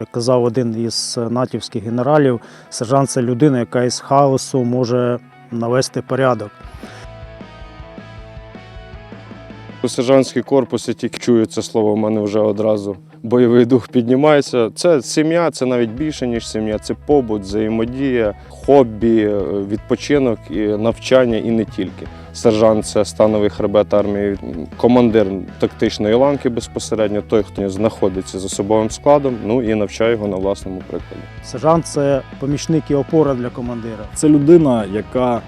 Як казав один із натівських генералів, сержант це людина, яка із хаосу може навести порядок. Сержантський корпус, я тільки чую це слово, в мене вже одразу бойовий дух піднімається. Це сім'я, це навіть більше, ніж сім'я. Це побут, взаємодія, хобі, е, відпочинок, і навчання і не тільки. Сержант це становий хребет армії, командир тактичної ланки безпосередньо, той, хто знаходиться з особовим складом, ну і навчає його на власному прикладі. Сержант це помічник і опора для командира. Це людина, яка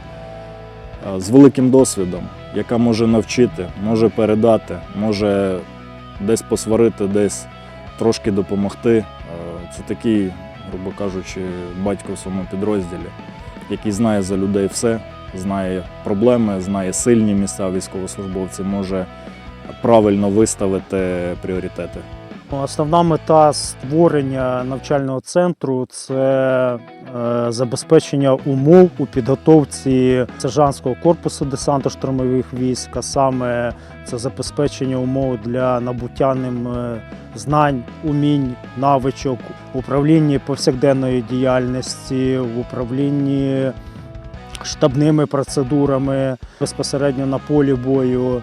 е, з великим досвідом, яка може навчити, може передати, може десь посварити, десь трошки допомогти. Е, Це такий, грубо кажучи, батько в своєму підрозділі, який знає за людей все, знає проблеми, знає сильні місця військовослужбовців, може правильно виставити пріоритети. Основна мета створення навчального центру це е, забезпечення умов у підготовці сержантського корпусу десанту штурмових військ, а саме це забезпечення умов для набуття ним е, знань, умінь, навичок, в управлінні повсякденної діяльності, в управлінні штабними процедурами безпосередньо на полі бою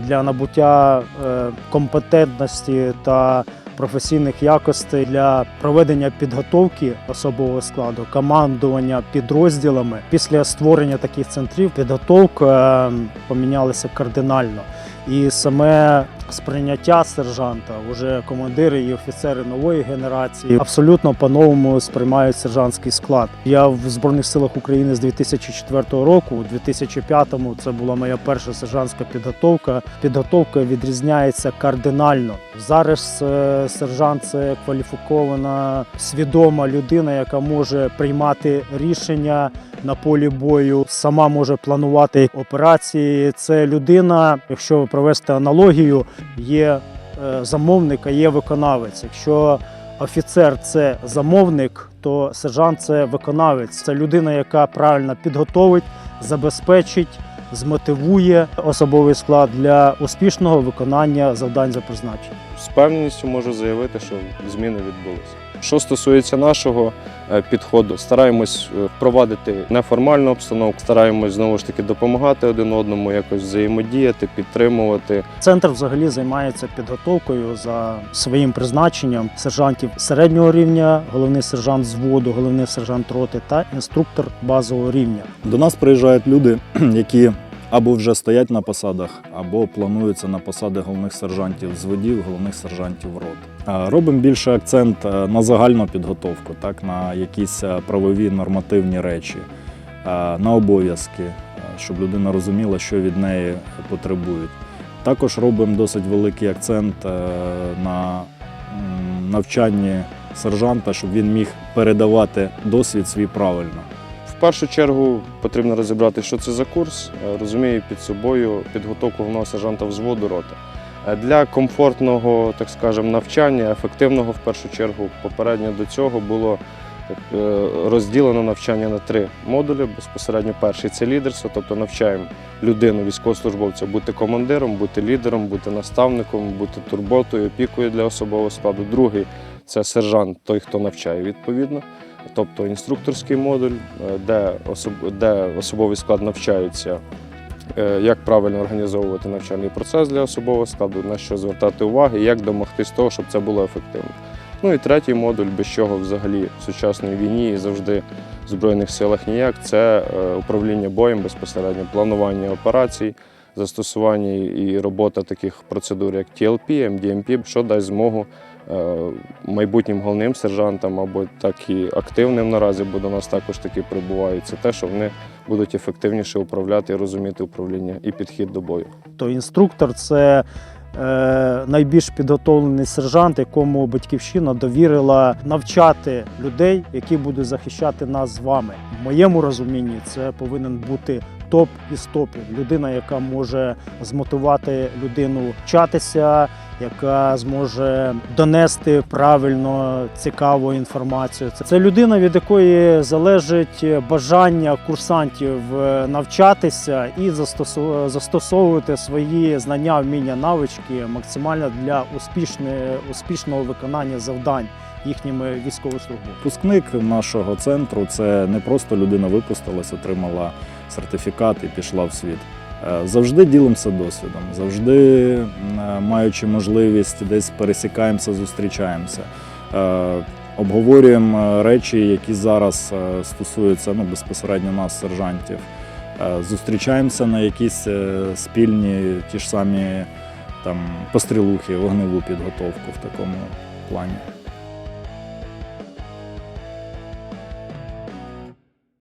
для набуття е, компетентності та професійних якостей для проведення підготовки особового складу, командування підрозділами. Після створення таких центрів підготовка е, помінялася кардинально. І саме сприйняття сержанта, уже командири і офіцери нової генерації абсолютно по-новому сприймають сержантський склад. Я в Збройних силах України з 2004 року, у 2005-му це була моя перша сержантська підготовка. Підготовка відрізняється кардинально. Зараз е, сержант це кваліфікована, свідома людина, яка може приймати рішення на полі бою, сама може планувати операції. Це людина, якщо провести аналогію, є е, замовник, а є виконавець. Якщо офіцер це замовник, то сержант це виконавець. Це людина, яка правильно підготовить, забезпечить, змотивує особовий склад для успішного виконання завдань за призначенням. З певністю можу заявити, що зміни відбулися. Що стосується нашого е, підходу, стараємось е, впровадити неформальну обстановку, стараємось знову ж таки допомагати один одному, якось взаємодіяти, підтримувати. Центр взагалі займається підготовкою за своїм призначенням сержантів середнього рівня, головний сержант зводу, головний сержант роти та інструктор базового рівня. До нас приїжджають люди, які або вже стоять на посадах, або плануються на посади головних сержантів зводів, головних сержантів рот. Робимо більше акцент е, на загальну підготовку, так, на якісь е, правові нормативні речі, е, на обов'язки, щоб людина розуміла, що від неї потребують. Також робимо досить великий акцент на навчанні сержанта, щоб він міг передавати досвід свій правильно. В першу чергу потрібно розібрати, що це за курс. Е, Розумію під собою підготовку головного сержанта взводу роти. Е, Для комфортного, так скажемо, навчання, ефективного в першу чергу, попередньо до цього було е, розділено навчання на три модулі. Безпосередньо перший це лідерство, тобто навчаємо людину, військовослужбовця, бути командиром, бути лідером, бути наставником, бути турботою, опікою для особового складу. Другий це сержант, той, хто навчає відповідно. Тобто інструкторський модуль, е, де, де особовий склад навчається, е, як правильно організовувати навчальний процес для особового складу, на що звертати увагу, і як домогтись того, щоб це було ефективно. Ну і третій модуль, без чого взагалі в сучасній війні і завжди в Збройних силах ніяк, це е, управління боєм безпосередньо, планування операцій, застосування і робота таких процедур, як TLP, MDMP, що дасть змогу майбутнім головним сержантам або так і активним наразі, бо до нас також таки прибувають, це те, що вони будуть ефективніше управляти і розуміти управління і підхід до бою. То інструктор це е, найбільш підготовлений сержант, якому батьківщина довірила навчати людей, які будуть захищати нас з вами. В моєму розумінні це повинен бути топ із топів. Людина, яка може змотивувати людину вчатися яка зможе донести правильно цікаву інформацію. Це- людина, від якої залежить бажання курсантів е, навчатися і застосовувати свої знання, вміння, навички максимально для успішного виконання завдань їхніми військовослужбовцями. Випускник нашого центру це не просто людина випустилась, отримала сертифікат і пішла в світ. Е, Завжди ділимося досвідом, завжди е, маючи можливість, десь пересікаємося, зустрічаємося. Е, Обговорюємо речі, які зараз стосуються ну, безпосередньо нас, сержантів. Зустрічаємося на якісь спільні ті ж самі там пострілухи, вогневу підготовку в такому плані.